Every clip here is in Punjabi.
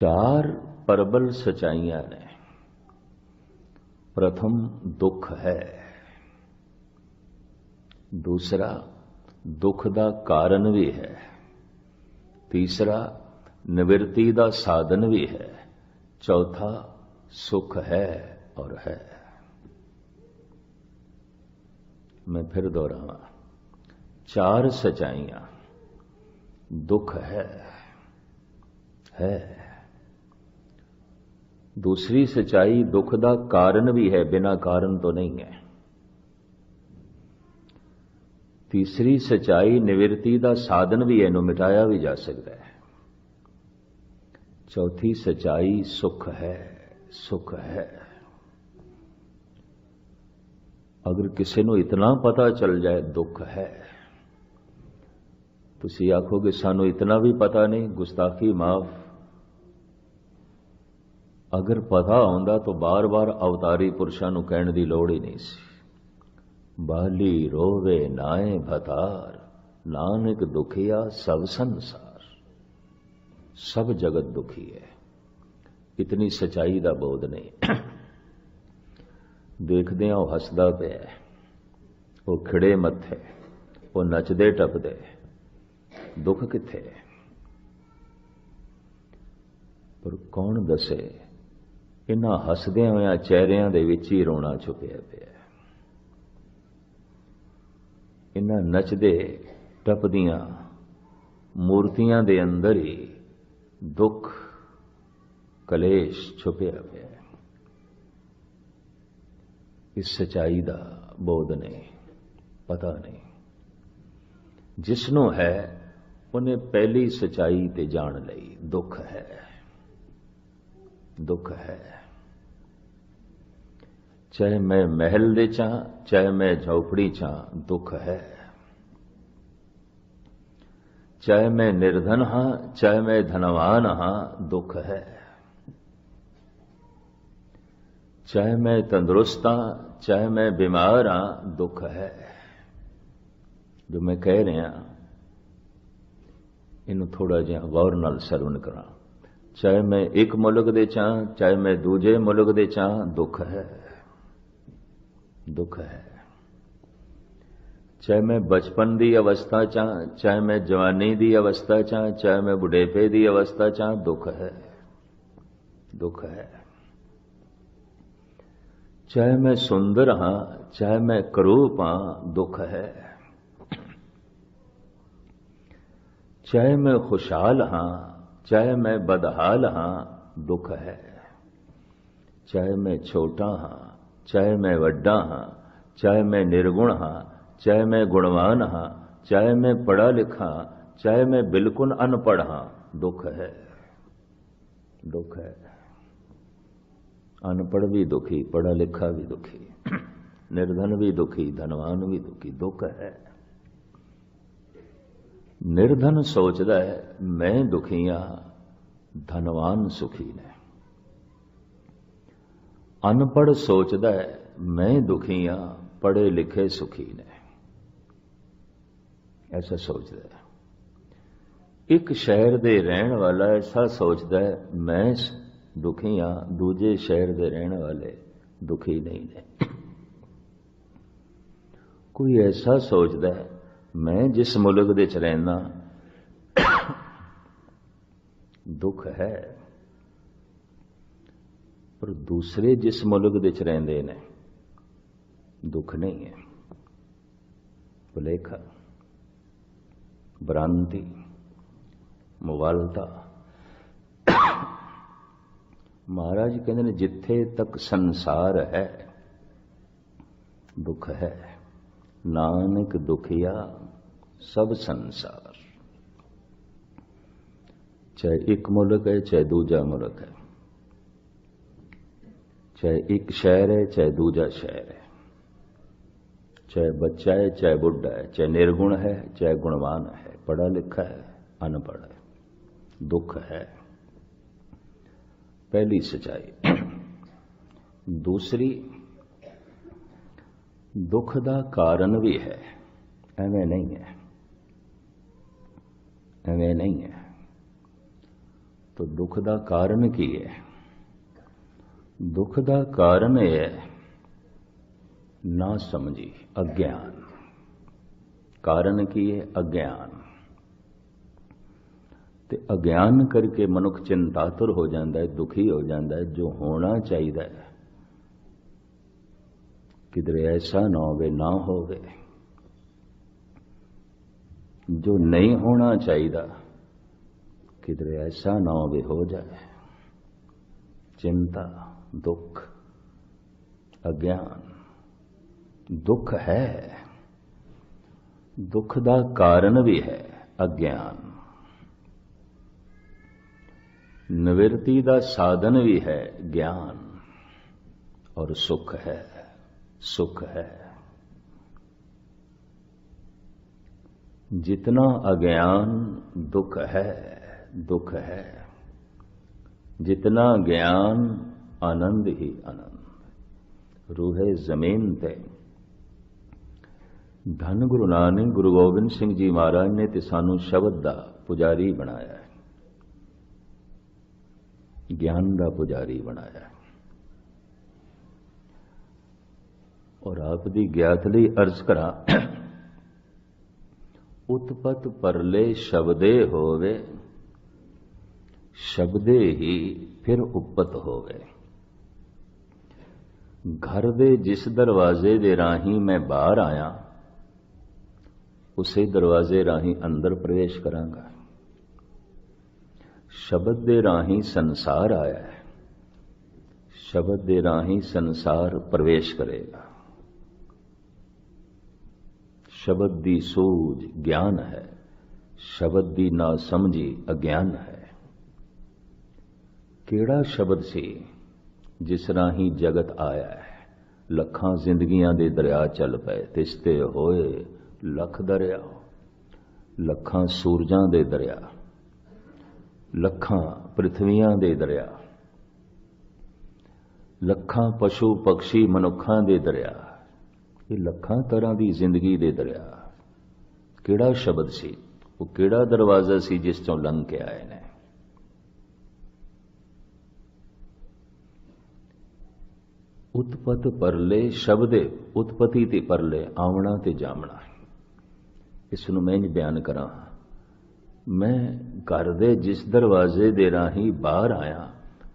ਚਾਰ ਪਰਬਲ ਸਚਾਈਆਂ ਨੇ ਪ੍ਰਥਮ ਦੁੱਖ ਹੈ ਦੂਸਰਾ ਦੁੱਖ ਦਾ ਕਾਰਨ ਵੀ ਹੈ ਤੀਸਰਾ ਨਿਵਰਤੀ ਦਾ ਸਾਧਨ ਵੀ ਹੈ ਚੌਥਾ ਸੁਖ ਹੈ ਔਰ ਹੈ ਮੈਂ ਫਿਰ ਦੁਹਰਾਵਾਂ ਚਾਰ ਸਚਾਈਆਂ ਦੁੱਖ ਹੈ ਹੈ ਦੂਸਰੀ ਸਚਾਈ ਦੁੱਖ ਦਾ ਕਾਰਨ ਵੀ ਹੈ, ਬਿਨਾ ਕਾਰਨ ਤੋਂ ਨਹੀਂ ਹੈ। ਤੀਸਰੀ ਸਚਾਈ ਨਿਵਰਤੀ ਦਾ ਸਾਧਨ ਵੀ ਇਹਨੂੰ ਮਿਟਾਇਆ ਵੀ ਜਾ ਸਕਦਾ ਹੈ। ਚੌਥੀ ਸਚਾਈ ਸੁਖ ਹੈ ਸੁਖ ਹੈ। ਅਗਰ ਕਿਸੇ ਨੂੰ ਇਤਨਾ ਪਤਾ ਚੱਲ ਜਾਏ, ਦੁੱਖ ਹੈ। ਤੁਸੀਂ ਆਖੋਗੇ, ਸਾਨੂੰ ਇਤਨਾ ਵੀ ਪਤਾ ਨਹੀਂ, ਗੁਸਤਾਖੀ ਮਾਫ ਅਗਰ ਪਤਾ ਹੁੰਦਾ ਤਾਂ ਬਾਰ-ਬਾਰ ਅਵਤਾਰੀ ਪੁਰਸ਼ਾਂ ਨੂੰ ਕਹਿਣ ਦੀ ਲੋੜ ਹੀ ਨਹੀਂ ਸੀ। ਬਾਲੀ ਰੋਵੇ ਨਾਏ ਭਤਾਰ, ਨਾਨਕ ਦੁਖੀਆ ਸਭ ਸੰਸਾਰ। ਸਭ ਜਗਤ ਦੁਖੀ ਹੈ। ਇਤਨੀ ਸਚਾਈ ਦਾ ਬੋਧ ਨਹੀਂ। ਦੇਖਦੇ ਆ ਉਹ ਹੱਸਦਾ ਪਿਆ ਉਹ ਖਿੜੇ ਮੱਥੇ ਉਹ ਨੱਚਦੇ ਟੱਪਦੇ ਦੁੱਖ ਕਿੱਥੇ ਪਰ ਕੌਣ ਦੱਸੇ? ਇਹਨਾਂ ਹੱਸਦਿਆਂ ਹੋਇਆਂ ਚਿਹਰਿਆਂ ਦੇ ਵਿੱਚ ਹੀ ਰੋਣਾ ਛੁਪਿਆ ਪਿਆ। ਇਹਨਾਂ ਨੱਚਦੇ, ਟੱਪਦੀਆਂ, ਮੂਰਤੀਆਂ ਦੇ ਅੰਦਰ ਹੀ ਦੁੱਖ, ਕਲੇਸ਼ ਛੁਪਿਆ ਪਿਆ। ਇਸ ਸਚਾਈ ਦਾ ਬੋਧ ਨਹੀਂ, ਪਤਾ ਨਹੀਂ। ਜਿਸ ਨੂੰ ਹੈ, ਉਹਨੇ ਪਹਿਲੀ ਸਚਾਈ ਤੇ ਜਾਣ ਲਈ ਦੁੱਖ ਹੈ। ਦੁੱਖ ਹੈ। ਚਾਹੇ ਮੈਂ ਮਹਿਲ ਦੇ ਚਾਂ, ਚਾਹੇ ਮੈਂ ਝੌਪੜੀ ਚਾਂ, ਦੁੱਖ ਹੈ। ਚਾਹੇ ਮੈਂ ਨਿਰਧਨ ਹਾਂ, ਚਾਹੇ ਮੈਂ ਧਨਵਾਨ ਹਾਂ, ਦੁੱਖ ਹੈ। ਚਾਹੇ ਮੈਂ ਤੰਦਰੁਸਤ ਹਾਂ, ਚਾਹੇ ਮੈਂ ਬਿਮਾਰ ਹਾਂ, ਦੁੱਖ ਹੈ। ਜੋ ਮੈਂ ਕਹਿ ਰਿਹਾ, ਇਹਨੂੰ ਥੋੜਾ ਜਿਹਾ ਗੌਰ ਨਾਲ ਸਰਵਨ ਕਰਾਂ। ਚਾਹੇ ਮੈਂ ਇੱਕ ਮੁਲਕ ਦੇ ਚਾਂ ਚਾਹੇ ਮੈਂ ਦੂਜੇ ਮੁਲਕ ਦੇ ਚਾਂ ਦੁੱਖ ਹੈ ਦੁੱਖ ਹੈ ਚਾਹੇ ਮੈਂ ਬਚਪਨ ਦੀ ਅਵਸਥਾ ਚਾਂ ਚਾਹੇ ਮੈਂ ਜਵਾਨੀ ਦੀ ਅਵਸਥਾ ਚਾਂ ਚਾਹੇ ਮੈਂ ਬੁਢੇਪੇ ਦੀ ਅਵਸਥਾ ਚਾਂ ਦੁੱਖ ਹੈ ਦੁੱਖ ਹੈ ਚਾਹੇ ਮੈਂ ਸੁੰਦਰ ਹਾਂ ਚਾਹੇ ਮੈਂ ਕਰੂਪ ਹਾਂ ਦੁੱਖ ਹੈ ਚਾਹੇ ਮੈਂ ਖੁਸ਼ਹਾਲ ਹਾਂ ਚਾਹੇ ਮੈਂ ਬਦਹਾਲ ਹਾਂ ਦੁੱਖ ਹੈ ਚਾਹੇ ਮੈਂ ਛੋਟਾ ਹਾਂ ਚਾਹੇ ਮੈਂ ਵੱਡਾ ਹਾਂ ਚਾਹੇ ਮੈਂ ਨਿਰਗੁਣ ਹਾਂ ਚਾਹੇ ਮੈਂ ਗੁਣਵਾਨ ਹਾਂ ਚਾਹੇ ਮੈਂ ਪੜਾ ਲਿਖਾ ਚਾਹੇ ਮੈਂ ਬਿਲਕੁਲ ਅਨਪੜ ਹਾਂ ਦੁੱਖ ਹੈ ਦੁੱਖ ਹੈ ਅਨਪੜ ਵੀ ਦੁਖੀ ਪੜਾ ਲਿਖਾ ਵੀ ਦੁਖੀ ਨਿਰਧਨ ਵੀ ਦੁਖੀ ਧਨਵਾਨ ਵੀ ਦੁਖੀ ਦੁੱਖ ਹੈ ਨਿਰਧਨ ਸੋਚਦਾ ਹੈ ਮੈਂ ਦੁਖੀਆਂ ਧਨਵਾਨ ਸੁਖੀ ਨੇ ਅਨਪੜ ਸੋਚਦਾ ਹੈ ਮੈਂ ਦੁਖੀਆਂ ਪੜੇ ਲਿਖੇ ਸੁਖੀ ਨੇ ਐਸਾ ਸੋਚਦਾ ਹੈ ਇੱਕ ਸ਼ਹਿਰ ਦੇ ਰਹਿਣ ਵਾਲਾ ਐਸਾ ਸੋਚਦਾ ਹੈ ਮੈਂ ਦੁਖੀਆਂ ਦੂਜੇ ਸ਼ਹਿਰ ਦੇ ਰਹਿਣ ਵਾਲੇ ਦੁਖੀ ਨਹੀਂ ਨੇ ਕੋਈ ਐਸਾ ਸੋਚਦਾ ਹੈ ਮੈਂ ਜਿਸ ਮੁਲਕ ਦੇ ਚ ਰਹਿਣਾ ਦੁੱਖ ਹੈ। ਪਰ ਦੂਸਰੇ ਜਿਸ ਮੁਲਕ ਦੇ ਚ ਰਹਿੰਦੇ ਨੇ, ਦੁੱਖ ਨਹੀਂ ਹੈ। ਭੁਲੇਖਾ ਭ੍ਰਾਂਤੀ ਮੁਗਲਤਾ ਮਹਾਰਾਜ ਕਹਿੰਦੇ ਨੇ, ਜਿੱਥੇ ਤੱਕ ਸੰਸਾਰ ਹੈ, ਦੁੱਖ ਹੈ। ਨਾਨਕ ਦੁਖੀਆ ਸਭ ਸੰਸਾਰ। ਚਾਹੇ ਇੱਕ ਮੁਲਕ ਹੈ, ਚਾਹੇ ਦੂਜਾ ਮੁਲਕ ਹੈ। ਚਾਹੇ ਇੱਕ ਸ਼ਹਿਰ ਹੈ, ਚਾਹੇ ਦੂਜਾ ਸ਼ਹਿਰ ਹੈ। ਚਾਹੇ ਬੱਚਾ ਹੈ, ਚਾਹੇ ਬੁੱਢਾ ਹੈ, ਚਾਹੇ ਨਿਰਗੁਣ ਹੈ, ਚਾਹੇ ਗੁਣਵਾਨ ਹੈ। ਪੜਾ ਲਿਖਾ ਹੈ, ਅਨਪੜ੍ਹ ਹੈ, ਦੁੱਖ ਹੈ। ਪਹਿਲੀ ਸਚਾਈ। ਦੂਸਰੀ, ਦੁੱਖ ਦਾ ਕਾਰਨ ਵੀ ਹੈ। ਐਵੇਂ ਨਹੀਂ ਹੈ। ਐਵੇਂ ਨਹੀਂ ਹੈ। ਤਾਂ ਦੁੱਖ ਦਾ ਕਾਰਨ ਕੀ ਹੈ? ਦੁੱਖ ਦਾ ਕਾਰਨ ਇਹ ਹੈ, ਨਾ ਸਮਝੀ ਅਗਿਆਨ। ਕਾਰਨ ਕੀ ਹੈ? ਅਗਿਆਨ। ਤੇ ਅਗਿਆਨ ਕਰਕੇ ਮਨੁੱਖ ਚਿੰਤਾਤੁਰ ਹੋ ਜਾਂਦਾ ਹੈ, ਦੁਖੀ ਹੋ ਜਾਂਦਾ ਹੈ, ਜੋ ਹੋਣਾ ਚਾਹੀਦਾ ਹੈ। ਕਿਧਰੇ ਐਸਾ ਨਾ ਹੋਵੇ ਨਾ ਹੋਵੇ। ਜੋ ਨਹੀਂ ਹੋਣਾ ਚਾਹੀਦਾ, ਕਿਧਰੇ ਐਸਾ ਨਾ ਹੋਵੇ ਹੋ ਜਾਏ। ਚਿੰਤਾ, ਦੁੱਖ, ਅਗਿਆਨ, ਦੁੱਖ ਹੈ। ਦੁੱਖ ਦਾ ਕਾਰਨ ਵੀ ਹੈ ਅਗਿਆਨ। ਨਿਵਰਤੀ ਦਾ ਸਾਧਨ ਵੀ ਹੈ ਗਿਆਨ। ਔਰ ਸੁਖ ਹੈ ਸੁਖ ਹੈ। जितना अज्ञान दुख है दुख है जितना ज्ञान आनंद ही आनंद रूहे जमीन ते ਧੰਨ ਗੁਰੂ ਨਾਨਕ ਗੁਰੂ ਗੋਬਿੰਦ ਸਿੰਘ ਜੀ ਮਹਾਰਾਜ ਨੇ ਤੇ ਸਾਨੂੰ ਸ਼ਬਦ ਦਾ ਪੁਜਾਰੀ ਬਣਾਇਆ ਹੈ ਗਿਆਨ ਦਾ ਪੁਜਾਰੀ ਬਣਾਇਆ ਹੈ ਔਰ ਆਪ ਦੀ ਗਿਆਤ ਲਈ ਅਰਜ਼ ਕਰਾਂ ਉਤਪਤ ਪਰਲੇ ਸ਼ਬਦੇ ਹੋਵੇ ਸ਼ਬਦੇ ਹੀ ਫਿਰ ਉਪਤ ਹੋਵੇ ਘਰ ਦੇ ਜਿਸ ਦਰਵਾਜ਼ੇ ਦੇ ਰਾਹੀਂ ਮੈਂ ਬਾਹਰ ਆਇਆ ਉਸੇ ਦਰਵਾਜ਼ੇ ਰਾਹੀਂ ਅੰਦਰ ਪ੍ਰਵੇਸ਼ ਕਰਾਂਗਾ ਸ਼ਬਦ ਦੇ ਰਾਹੀਂ ਸੰਸਾਰ ਆਇਆ ਹੈ ਸ਼ਬਦ ਦੇ ਰਾਹੀਂ ਸੰਸਾਰ ਪ੍ਰਵੇਸ਼ ਕਰੇਗਾ ਸ਼ਬਦ ਦੀ ਸੂਝ ਗਿਆਨ ਹੈ, ਸ਼ਬਦ ਦੀ ਨਾ ਸਮਝੀ ਅਗਿਆਨ ਹੈ। ਕਿਹੜਾ ਸ਼ਬਦ ਸੀ ਜਿਸ ਰਾਹੀਂ ਜਗਤ ਆਇਆ ਹੈ? ਲੱਖਾਂ ਜ਼ਿੰਦਗੀਆਂ ਦੇ ਦਰਿਆ ਚੱਲ ਪਏ ਤਿਸ ਤੇ ਹੋਏ ਲੱਖ ਦਰਿਆ। ਲੱਖਾਂ ਸੂਰਜਾਂ ਦੇ ਦਰਿਆ, ਲੱਖਾਂ ਪ੍ਰithviਆਂ ਦੇ ਦਰਿਆ। ਲੱਖਾਂ ਪਸ਼ੂ ਪਕਸ਼ੀ ਮਨੁੱਖਾਂ ਦੇ ਦਰਿਆ ਇਹ ਲੱਖਾਂ ਤਰ੍ਹਾਂ ਦੀ ਜ਼ਿੰਦਗੀ ਦੇ ਦਰਿਆ। ਕਿਹੜਾ ਸ਼ਬਦ ਸੀ? ਉਹ ਕਿਹੜਾ ਦਰਵਾਜ਼ਾ ਸੀ ਜਿਸ ਤੋਂ ਲੰਘ ਕੇ ਆਏ ਨੇ? ਉਤਪਤ ਪਰਲੇ ਸ਼ਬਦੇ, ਉਤਪਤੀ ਤੇ ਪਰਲੇ ਆਵਣਾ ਤੇ ਜਾਮਣਾ। ਇਸ ਨੂੰ ਮੈਂ ਨਹੀਂ ਬਿਆਨ ਕਰਾਂ। ਮੈਂ ਘਰ ਦੇ ਜਿਸ ਦਰਵਾਜ਼ੇ ਦੇ ਰਾਹੀਂ ਬਾਹਰ ਆਇਆ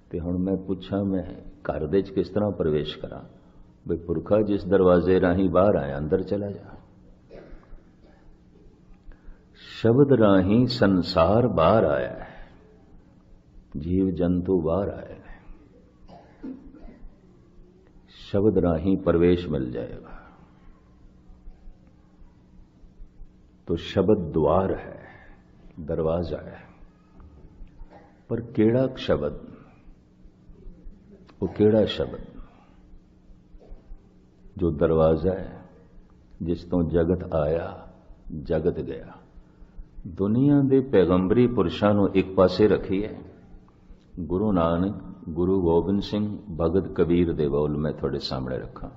ਤੇ ਹੁਣ ਮੈਂ ਪੁੱਛਾਂ ਮੈਂ ਘਰ ਦੇ ਚ ਕਿਸ ਤਰ੍ਹਾਂ ਪ੍ਰਵੇਸ਼ ਕਰਾਂ? ਬਈ ਪੁਰਖਾ ਜਿਸ ਦਰਵਾਜ਼ੇ ਰਾਹੀਂ ਬਾਹਰ ਆਇਆ ਅੰਦਰ ਚਲਾ ਜਾ ਸ਼ਬਦ ਰਾਹੀਂ ਸੰਸਾਰ ਬਾਹਰ ਆਇਆ ਹੈ ਜੀਵ ਜੰਤੂ ਬਾਹਰ ਆਏ ਨੇ ਸ਼ਬਦ ਰਾਹੀਂ ਪ੍ਰਵੇਸ਼ ਮਿਲ ਜਾਏਗਾ तो शब्द द्वार है दरवाजा है पर केड़ा शब्द वो केड़ा शब्द ਜੋ ਦਰਵਾਜ਼ਾ ਹੈ, ਜਿਸ ਤੋਂ ਜਗਤ ਆਇਆ, ਜਗਤ ਗਿਆ। ਦੁਨੀਆ ਦੇ ਪੈਗੰਬਰੀ ਪੁਰਸ਼ਾਂ ਨੂੰ ਇੱਕ ਪਾਸੇ ਰੱਖੀ ਹੈ। ਗੁਰੂ ਨਾਨਕ, ਗੁਰੂ ਗੋਬਿੰਦ ਸਿੰਘ, ਭਗਤ ਕਬੀਰ ਦੇ ਬੋਲ ਮੈਂ ਤੁਹਾਡੇ ਸਾਹਮਣੇ ਰੱਖਾਂ।